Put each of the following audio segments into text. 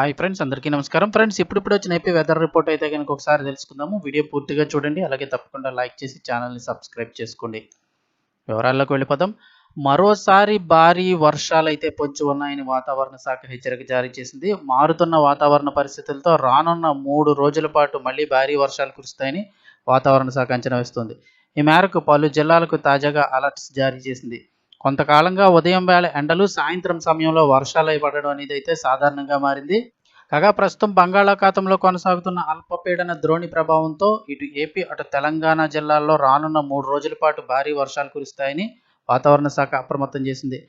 Hi friends అందరికీ నమస్కారం. Friends ఇప్పుడిప్పుడు వచ్చిన ఏపీ వెదర్ రిపోర్ట్ అయితే కనుక ఒకసారి తెలుసుకుందాము. వీడియో పూర్తిగా చూడండి. అలాగే తప్పకుండా లైక్ చేసి ఛానల్ని సబ్స్క్రైబ్ చేసుకోండి. వివరాల్లోకి వెళ్ళిపోదాం. మరోసారి భారీ వర్షాలు అయితే పొంచి ఉన్నాయని వాతావరణ శాఖ హెచ్చరిక జారీ చేసింది. మారుతున్న వాతావరణ పరిస్థితులతో రానున్న మూడు రోజుల పాటు మళ్ళీ భారీ వర్షాలు కురుస్తాయని వాతావరణ శాఖ అంచనా వేస్తుంది. ఈ మేరకు పలు జిల్లాలకు తాజాగా అలర్ట్స్ జారీ చేసింది. కొంతకాలంగా ఉదయం వేళ ఎండలు సాయంత్రం సమయంలో వర్షాలు పడడం అనేది అయితే సాధారణంగా మారింది. కాగా ప్రస్తుతం బంగాళాఖాతంలో కొనసాగుతున్న అల్పపీడన ద్రోణి ప్రభావంతో ఇటు ఏపీ అటు తెలంగాణ జిల్లాల్లో రానున్న మూడు రోజుల పాటు భారీ వర్షాలు కురుస్తాయని వాతావరణ శాఖ అప్రమత్తం చేసింది.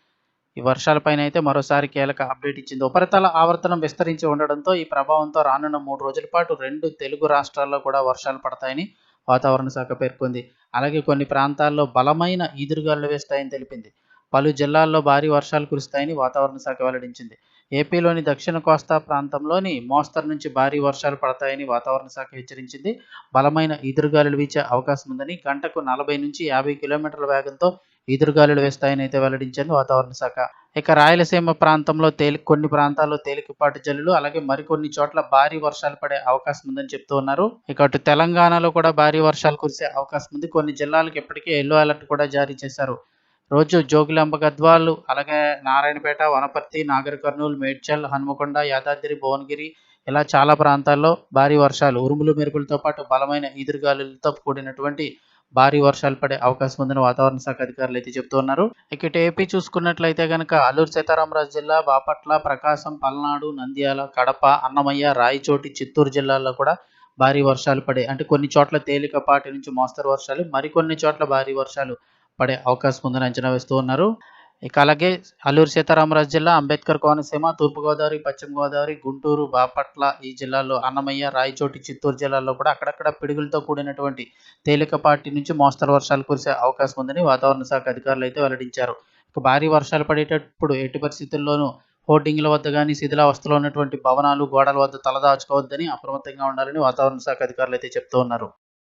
ఈ వర్షాలపైన అయితే మరోసారి కీలక అప్డేట్ ఇచ్చింది. ఉపరితల ఆవర్తనం విస్తరించి ఉండడంతో ఈ ప్రభావంతో రానున్న మూడు రోజుల పాటు రెండు తెలుగు రాష్ట్రాల్లో కూడా వర్షాలు పడతాయని వాతావరణ శాఖ పేర్కొంది. అలాగే కొన్ని ప్రాంతాల్లో బలమైన ఈదురుగాలు వేస్తాయని తెలిపింది. పలు జిల్లాల్లో భారీ వర్షాలు కురుస్తాయని వాతావరణ శాఖ వెల్లడించింది. ఏపీలోని దక్షిణ కోస్తా ప్రాంతంలోని మోస్తరు నుంచి భారీ వర్షాలు పడతాయని వాతావరణ శాఖ హెచ్చరించింది. బలమైన ఈదురుగాలులు వీచే అవకాశం ఉందని గంటకు నలభై నుంచి యాభై కిలోమీటర్ల వేగంతో ఈదురుగాలులు వేస్తాయని అయితే వెల్లడించింది వాతావరణ శాఖ. ఇక రాయలసీమ ప్రాంతంలో తేలి కొన్ని ప్రాంతాల్లో తేలికపాటి జల్లులు అలాగే మరికొన్ని చోట్ల భారీ వర్షాలు పడే అవకాశం ఉందని చెప్తూ ఉన్నారు. ఇక అటు తెలంగాణలో కూడా భారీ వర్షాలు కురిసే అవకాశం ఉంది. కొన్ని జిల్లాలకు ఇప్పటికే ఎల్లో అలర్ట్ కూడా జారీ చేశారు. రోజు జోగులాంబ గద్వాలు అలాగే నారాయణపేట వనపర్తి నాగర్ కర్నూలు మేడ్చల్ హనుమకొండ యాదాద్రి భువనగిరి ఇలా చాలా ప్రాంతాల్లో భారీ వర్షాలు ఉరుములు మెరుపులతో పాటు బలమైన ఈదురుగాలులతో కూడినటువంటి భారీ వర్షాలు పడే అవకాశం ఉందని వాతావరణ శాఖ అధికారులు అయితే చెబుతున్నారు ఇక ఏపీ చూసుకున్నట్లయితే కనుక అల్లూరు సీతారామరాజు జిల్లా బాపట్ల ప్రకాశం పల్నాడు నంద్యాల కడప అన్నమయ్య రాయచోటి చిత్తూరు జిల్లాల్లో కూడా భారీ వర్షాలు పడే అంటే కొన్ని చోట్ల తేలికపాటి నుంచి మోస్తరు వర్షాలు మరికొన్ని చోట్ల భారీ వర్షాలు పడే అవకాశం ఉందని అంచనా వేస్తూ ఉన్నారు. ఇక అలాగే అల్లూరు సీతారామరాజు జిల్లా అంబేద్కర్ కోనసీమ తూర్పుగోదావరి పశ్చిమ గోదావరి గుంటూరు బాపట్ల ఈ జిల్లాల్లో అన్నమయ్య రాయచోటి చిత్తూరు జిల్లాల్లో కూడా అక్కడక్కడ పిడుగులతో కూడినటువంటి తేలికపాటి నుంచి మోస్తరు వర్షాలు కురిసే అవకాశం ఉందని వాతావరణ శాఖ అధికారులు అయితే వెల్లడించారు. ఇక భారీ వర్షాలు పడేటప్పుడు ఎట్టి పరిస్థితుల్లోనూ హోర్డింగ్ల వద్ద కానీ శిథిలావస్థలో ఉన్నటువంటి భవనాలు గోడల వద్ద తలదాచుకోవద్దని అప్రమత్తంగా ఉండాలని వాతావరణ శాఖ అధికారులు అయితే చెప్తూ ఉన్నారు.